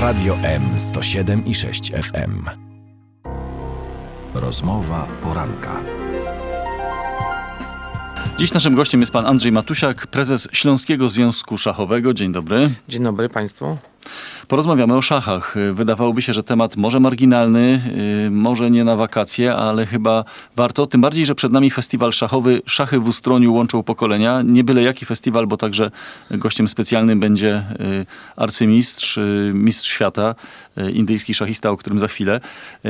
Radio M 107 i 6 FM. Rozmowa poranka. Dziś naszym gościem jest pan Andrzej Matusiak, prezes Śląskiego Związku Szachowego. Dzień dobry. Dzień dobry Państwu. Porozmawiamy o szachach. Wydawałoby się, że temat może marginalny, yy, może nie na wakacje, ale chyba warto. Tym bardziej, że przed nami festiwal szachowy Szachy w Ustroniu łączą pokolenia. Nie byle jaki festiwal, bo także gościem specjalnym będzie yy, arcymistrz, yy, mistrz świata, indyjski szachista, o którym za chwilę.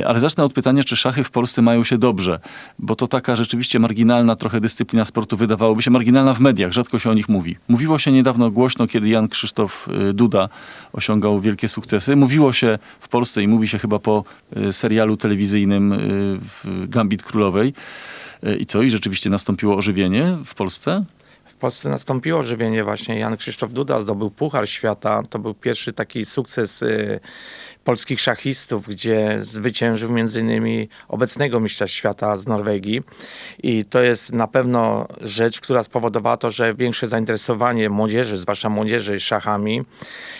Ale zacznę od pytania, czy szachy w Polsce mają się dobrze? Bo to taka rzeczywiście marginalna trochę dyscyplina sportu wydawałoby się, marginalna w mediach, rzadko się o nich mówi. Mówiło się niedawno głośno, kiedy Jan Krzysztof Duda osiągał wielkie sukcesy. Mówiło się w Polsce i mówi się chyba po y, serialu telewizyjnym y, Gambit Królowej. Y, I co? I rzeczywiście nastąpiło ożywienie w Polsce? Polsce nastąpiło żywienie właśnie. Jan Krzysztof Duda zdobył Puchar Świata. To był pierwszy taki sukces y, polskich szachistów, gdzie zwyciężył między innymi obecnego mistrza świata z Norwegii. I to jest na pewno rzecz, która spowodowała to, że większe zainteresowanie młodzieży, zwłaszcza młodzieży szachami.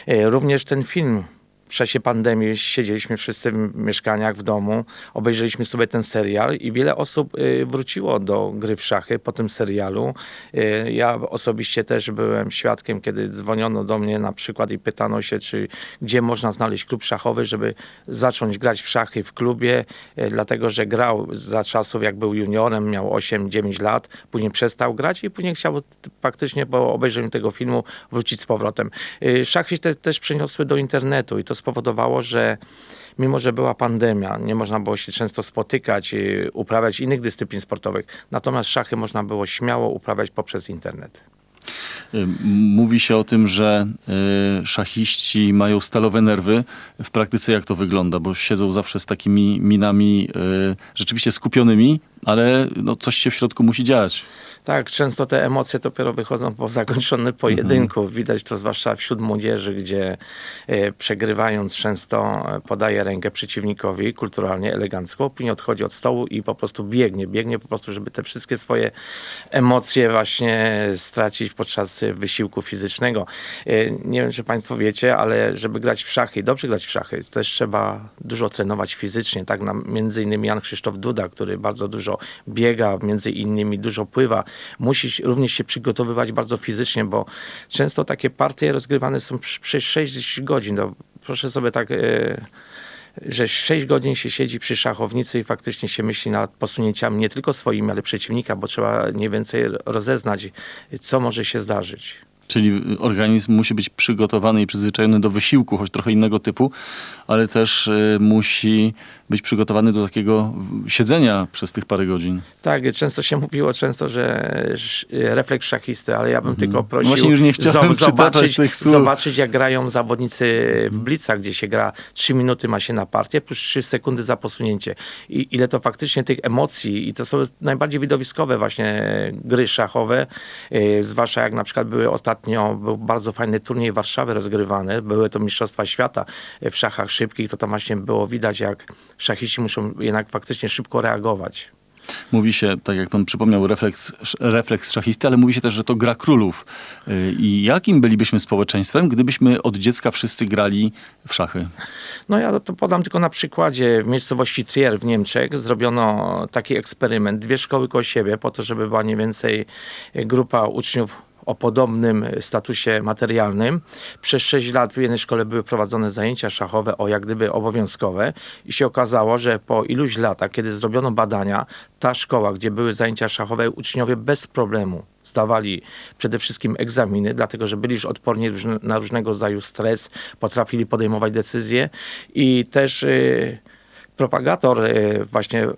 Y, również ten film w czasie pandemii siedzieliśmy wszyscy w mieszkaniach, w domu, obejrzeliśmy sobie ten serial i wiele osób y, wróciło do gry w szachy po tym serialu. Y, Ja osobiście też byłem świadkiem, kiedy dzwoniono do mnie na przykład i pytano się, czy gdzie można znaleźć klub szachowy, żeby zacząć grać w szachy w klubie, y, dlatego że grał za czasów, jak był juniorem, miał 8-9 lat, później przestał grać i później chciał faktycznie po obejrzeniu tego filmu wrócić z powrotem. Szachy te, też przeniosły do internetu i to spowodowało, że mimo, że była pandemia, nie można było się często spotykać, uprawiać innych dyscyplin sportowych, natomiast szachy można było śmiało uprawiać poprzez internet. Y, Mówi się o tym, że y, szachiści mają stalowe nerwy. W praktyce jak to wygląda? Bo siedzą zawsze z takimi minami y, rzeczywiście skupionymi, ale no, coś się w środku musi dziać. Tak, często te emocje dopiero wychodzą po zakończonym pojedynku. Widać to zwłaszcza wśród młodzieży, gdzie e, przegrywając często e, podaje rękę przeciwnikowi kulturalnie, elegancko, później odchodzi od stołu i po prostu biegnie. Biegnie po prostu, żeby te wszystkie swoje emocje właśnie stracić podczas wysiłku fizycznego. E, Nie wiem, czy Państwo wiecie, ale żeby grać w szachy, dobrze grać w szachy, też trzeba dużo trenować fizycznie. Tak, nam, między innymi Jan Krzysztof Duda, który bardzo dużo biega, między innymi dużo pływa, musi się- również się przygotowywać bardzo fizycznie, bo często takie partie rozgrywane są przez 6 godzin. No, proszę sobie tak... E, że 6 godzin się siedzi przy szachownicy i faktycznie się myśli nad posunięciami nie tylko swoimi, ale przeciwnika, bo trzeba mniej więcej rozeznać, co może się zdarzyć. Czyli organizm musi być przygotowany i przyzwyczajony do wysiłku, choć trochę innego typu, ale też y, musi być przygotowany do takiego siedzenia przez tych parę godzin. Tak, często się mówiło często, że sz- refleks szachisty, ale ja bym tylko prosił Mhm. Właśnie już nie chciałem zobaczyć, tych słów. zobaczyć, jak grają zawodnicy w blitzach, gdzie się gra 3 minuty ma się na partię, plus 3 sekundy za posunięcie. I ile to faktycznie tych emocji, i to są najbardziej widowiskowe właśnie gry szachowe, yy, zwłaszcza jak na przykład były ostatnio, był bardzo fajny turniej Warszawy rozgrywany, były to Mistrzostwa Świata w szachach szybkich, to tam właśnie było widać, jak szachiści muszą jednak faktycznie szybko reagować. Mówi się, tak jak pan przypomniał, refleks, refleks szachisty, ale mówi się też, że to gra królów. Y, I jakim bylibyśmy społeczeństwem, gdybyśmy od dziecka wszyscy grali w szachy? No ja to podam tylko na przykładzie. W miejscowości Trier w Niemczech zrobiono taki eksperyment. Dwie szkoły koło siebie po to, żeby była mniej więcej grupa uczniów o podobnym statusie materialnym. Przez 6 lat w jednej szkole były prowadzone zajęcia szachowe, o jak gdyby obowiązkowe i się okazało, że po iluś latach, kiedy zrobiono badania, ta szkoła, gdzie były zajęcia szachowe, uczniowie bez problemu zdawali przede wszystkim egzaminy, dlatego że byli już odporni na różnego rodzaju stres, potrafili podejmować decyzje i też y, propagator y, właśnie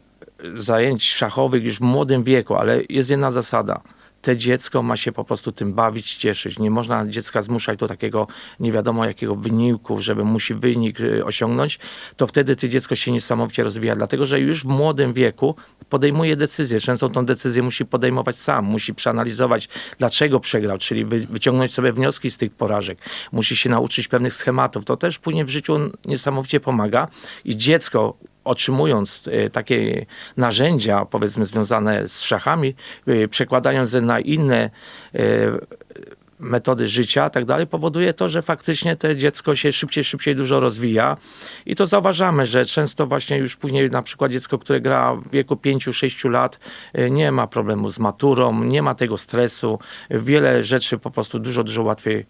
zajęć szachowych już w młodym wieku, ale jest jedna zasada. Te dziecko ma się po prostu tym bawić, cieszyć. Nie można dziecka zmuszać do takiego nie wiadomo jakiego wyniku, żeby musi wynik y, osiągnąć, to wtedy to dziecko się niesamowicie rozwija, dlatego że już w młodym wieku podejmuje decyzję. Często tą decyzję musi podejmować sam, musi przeanalizować, dlaczego przegrał, czyli wy, wyciągnąć sobie wnioski z tych porażek. Musi się nauczyć pewnych schematów. To też później w życiu niesamowicie pomaga i dziecko otrzymując e, takie narzędzia, powiedzmy, związane z szachami, e, przekładając je na inne e, metody życia tak dalej, powoduje to, że faktycznie to dziecko się szybciej, szybciej dużo rozwija. I to zauważamy, że często właśnie już później na przykład dziecko, które gra w wieku 5-6 lat nie ma problemu z maturą, nie ma tego stresu, wiele rzeczy po prostu dużo, dużo łatwiej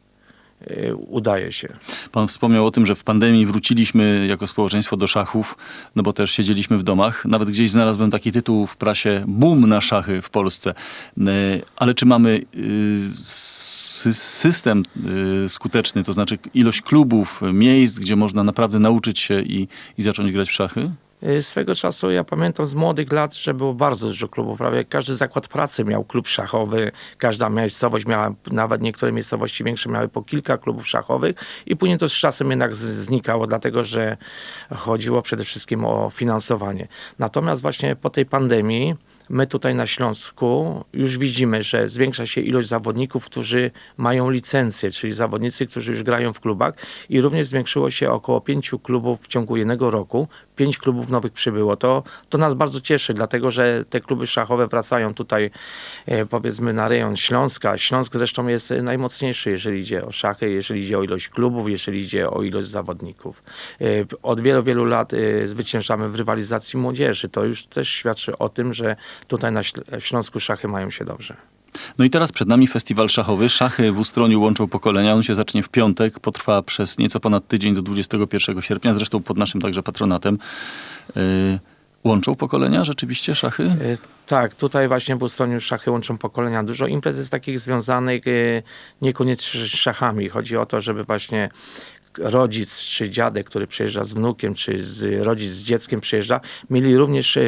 udaje się. Pan wspomniał o tym, że w pandemii wróciliśmy jako społeczeństwo do szachów, no bo też siedzieliśmy w domach. Nawet gdzieś znalazłem taki tytuł w prasie Boom na szachy w Polsce. E, Ale czy mamy y, sy- system y, skuteczny, to znaczy ilość klubów, miejsc, gdzie można naprawdę nauczyć się i, i zacząć grać w szachy? Y, Swego czasu ja pamiętam z młodych lat, że było bardzo dużo klubów. Prawie każdy zakład pracy miał klub szachowy, każda miejscowość miała, nawet niektóre miejscowości większe miały po kilka klubów szachowych i później to z czasem jednak znikało, dlatego że chodziło przede wszystkim o finansowanie. Natomiast właśnie po tej pandemii my tutaj na Śląsku już widzimy, że zwiększa się ilość zawodników, którzy mają licencję, czyli zawodnicy, którzy już grają w klubach i również zwiększyło się około pięciu klubów w ciągu jednego roku. Pięć klubów nowych przybyło. To, to nas bardzo cieszy, dlatego że te kluby szachowe wracają tutaj e, powiedzmy na rejon Śląska. Śląsk zresztą jest najmocniejszy, jeżeli idzie o szachy, jeżeli idzie o ilość klubów, jeżeli idzie o ilość zawodników. E, Od wielu, wielu lat e, zwyciężamy w rywalizacji młodzieży. To już też świadczy o tym, że tutaj na Śl- Śląsku szachy mają się dobrze. No i teraz przed nami festiwal szachowy. Szachy w Ustroniu łączą pokolenia. On się zacznie w piątek, potrwa przez nieco ponad tydzień do 21 sierpnia, zresztą pod naszym także patronatem. Yy, łączą pokolenia rzeczywiście szachy? E, Tak, tutaj właśnie w Ustroniu szachy łączą pokolenia. Dużo imprez jest takich związanych e, niekoniecznie z szachami. Chodzi o to, żeby właśnie rodzic czy dziadek, który przyjeżdża z wnukiem, czy z, rodzic z dzieckiem przyjeżdża, mieli również e,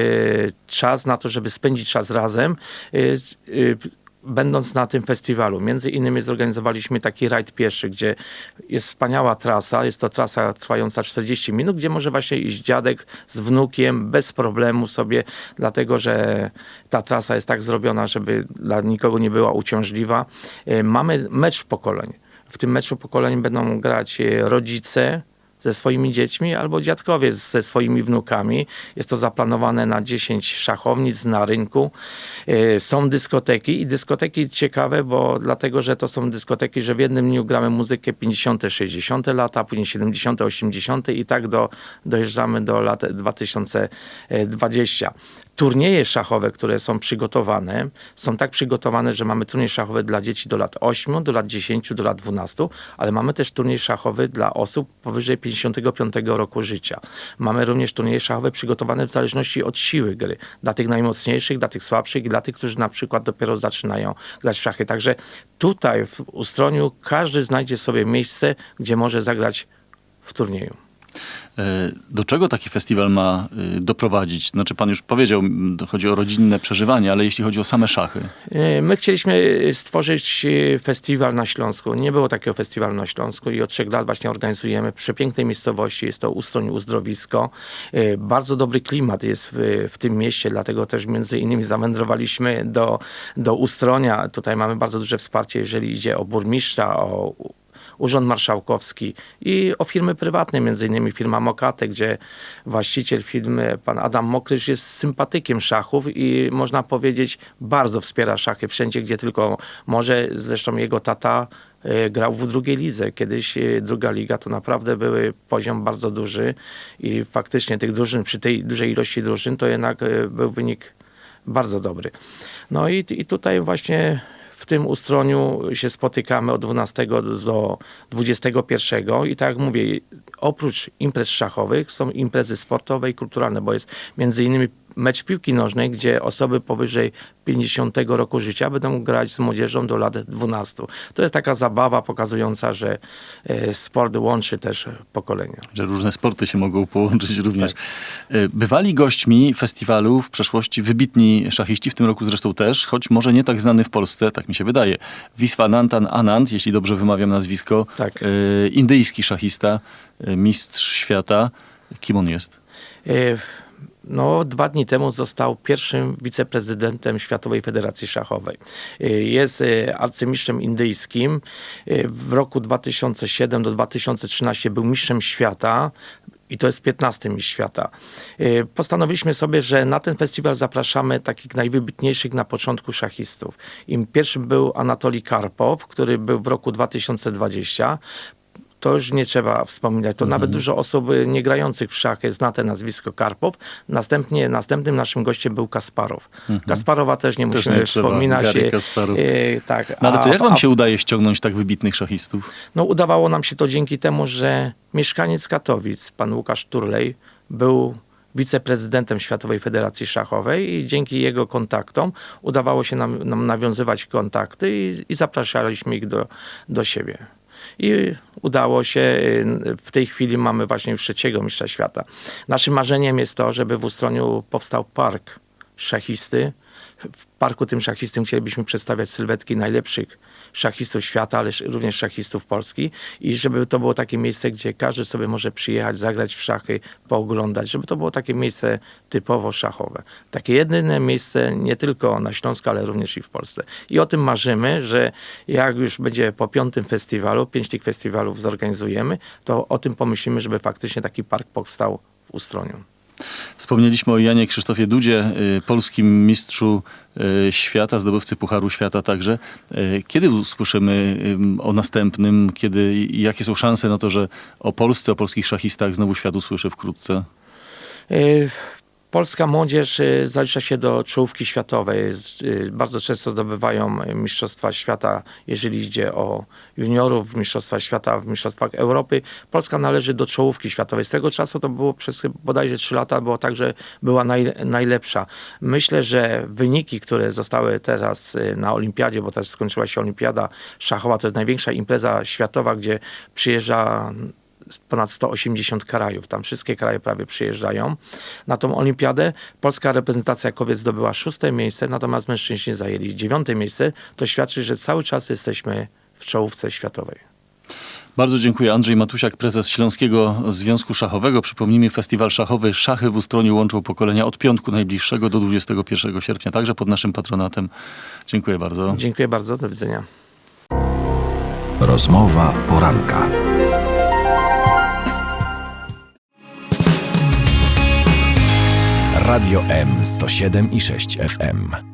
czas na to, żeby spędzić czas razem. e, e, Będąc na tym festiwalu, między innymi zorganizowaliśmy taki rajd pieszy, gdzie jest wspaniała trasa. Jest to trasa trwająca 40 minut, gdzie może właśnie iść dziadek z wnukiem bez problemu sobie, dlatego że ta trasa jest tak zrobiona, żeby dla nikogo nie była uciążliwa. Mamy mecz pokoleń. W tym meczu pokoleń będą grać e, rodzice, ze swoimi dziećmi albo dziadkowie ze swoimi wnukami. Jest to zaplanowane na 10 szachownic na rynku. E, Są dyskoteki i dyskoteki ciekawe, bo dlatego, że to są dyskoteki, że w jednym dniu gramy muzykę 50., 60. lata, później 70., 80. i tak do, dojeżdżamy do lat 2020. Turnieje szachowe, które są przygotowane, są tak przygotowane, że mamy turniej szachowy dla dzieci do lat 8, do lat 10, do lat 12, ale mamy też turniej szachowy dla osób powyżej 55 roku życia. Mamy również turnieje szachowe przygotowane w zależności od siły gry. Dla tych najmocniejszych, dla tych słabszych i dla tych, którzy na przykład dopiero zaczynają grać w szachy. Także tutaj w Ustroniu każdy znajdzie sobie miejsce, gdzie może zagrać w turnieju. Do czego taki festiwal ma y, doprowadzić? Znaczy pan już powiedział, chodzi o rodzinne przeżywanie, ale jeśli chodzi o same szachy. E, My chcieliśmy stworzyć e, festiwal na Śląsku. Nie było takiego festiwalu na Śląsku i od trzech lat właśnie organizujemy w przepięknej miejscowości. Jest to Ustroń Uzdrowisko. Bardzo dobry klimat jest w, w tym mieście, dlatego też między innymi zawędrowaliśmy do, do Ustronia. Tutaj mamy bardzo duże wsparcie, jeżeli idzie o burmistrza, o Urząd Marszałkowski i o firmy prywatne, między innymi firma Mokate, gdzie właściciel firmy, pan Adam Mokrysz jest sympatykiem szachów i można powiedzieć bardzo wspiera szachy wszędzie, gdzie tylko może. Zresztą jego tata e, grał w drugiej lidze. Kiedyś e, druga liga to naprawdę były poziom bardzo duży i faktycznie tych drużyn, przy tej dużej ilości drużyn, to jednak e, był wynik bardzo dobry. No i, i tutaj właśnie w tym ustroniu się spotykamy od 12 do 21 i tak jak mówię, oprócz imprez szachowych są imprezy sportowe i kulturalne, bo jest między innymi mecz piłki nożnej, gdzie osoby powyżej 50 roku życia będą grać z młodzieżą do lat 12. To jest taka zabawa pokazująca, że e, sport łączy też pokolenia. że różne sporty się mogą połączyć również. Y, Bywali gośćmi festiwalu w przeszłości wybitni szachiści, w tym roku zresztą też, choć może nie tak znany w Polsce, tak mi się wydaje. Wiswanantan Anand, jeśli dobrze wymawiam nazwisko, Tak. y, indyjski szachista, mistrz świata. Kim on jest? E, No, dwa dni temu został pierwszym wiceprezydentem Światowej Federacji Szachowej. E, Jest e, arcymistrzem indyjskim. E, W roku 2007 do 2013 był mistrzem świata. i to jest 15 mistrz świata. Y, Postanowiliśmy sobie, że na ten festiwal zapraszamy takich najwybitniejszych na początku szachistów. I pierwszym był Anatolij Karpow, który był w roku 2020 to już nie trzeba wspominać. To nawet dużo osób y, nie grających w szachy zna te nazwisko Karpow. Następnie, następnym naszym gościem był Kasparow. Kasparowa też nie Też musimy nie wspominać. Garry Y, Kasparow. y, tak. No ale to jak wam się udaje ściągnąć tak wybitnych szachistów? no, udawało nam się to dzięki temu, że mieszkaniec Katowic, pan Łukasz Turlej, był wiceprezydentem Światowej Federacji Szachowej i dzięki jego kontaktom udawało się nam, nam nawiązywać kontakty i, i zapraszaliśmy ich do, do siebie. I udało się. y, W tej chwili mamy właśnie już trzeciego mistrza świata. Naszym marzeniem jest to, żeby w Ustroniu powstał park szachisty. W parku tym szachistym chcielibyśmy przedstawiać sylwetki najlepszych szachistów świata, ale również szachistów Polski i żeby to było takie miejsce, gdzie każdy sobie może przyjechać, zagrać w szachy, pooglądać, żeby to było takie miejsce typowo szachowe. Takie jedyne miejsce nie tylko na Śląsku, ale również i w Polsce. I o tym marzymy, że jak już będzie po piątym festiwalu, pięć tych festiwalów zorganizujemy, to o tym pomyślimy, żeby faktycznie taki park powstał w Ustroniu. Wspomnieliśmy o Janie Krzysztofie Dudzie, y, polskim mistrzu y, świata, zdobywcy Pucharu Świata także. Y, Kiedy usłyszymy ym, o następnym? Kiedy, jakie są szanse na to, że o Polsce, o polskich szachistach znowu świat usłyszy wkrótce? Polska młodzież y, zalicza się do czołówki światowej. Y, Bardzo często zdobywają Mistrzostwa Świata, jeżeli idzie o juniorów, Mistrzostwa Świata w Mistrzostwach Europy. Polska należy do czołówki światowej. Z tego czasu to było przez bodajże 3 lata, było tak, że była naj, najlepsza. Myślę, że wyniki, które zostały teraz y, na Olimpiadzie, bo też skończyła się Olimpiada Szachowa, to jest największa impreza światowa, gdzie przyjeżdża ponad 180 krajów. Tam wszystkie kraje prawie przyjeżdżają. Na tą olimpiadę polska reprezentacja kobiet zdobyła szóste miejsce, natomiast mężczyźni zajęli dziewiąte miejsce. To świadczy, że cały czas jesteśmy w czołówce światowej. Bardzo dziękuję. Andrzej Matusiak, prezes Śląskiego Związku Szachowego. Przypomnijmy, festiwal szachowy Szachy w Ustroniu łączą pokolenia od piątku najbliższego do 21 sierpnia, także pod naszym patronatem. Dziękuję bardzo. Dziękuję bardzo, do widzenia. Rozmowa poranka. Radio M 107 i 6 FM.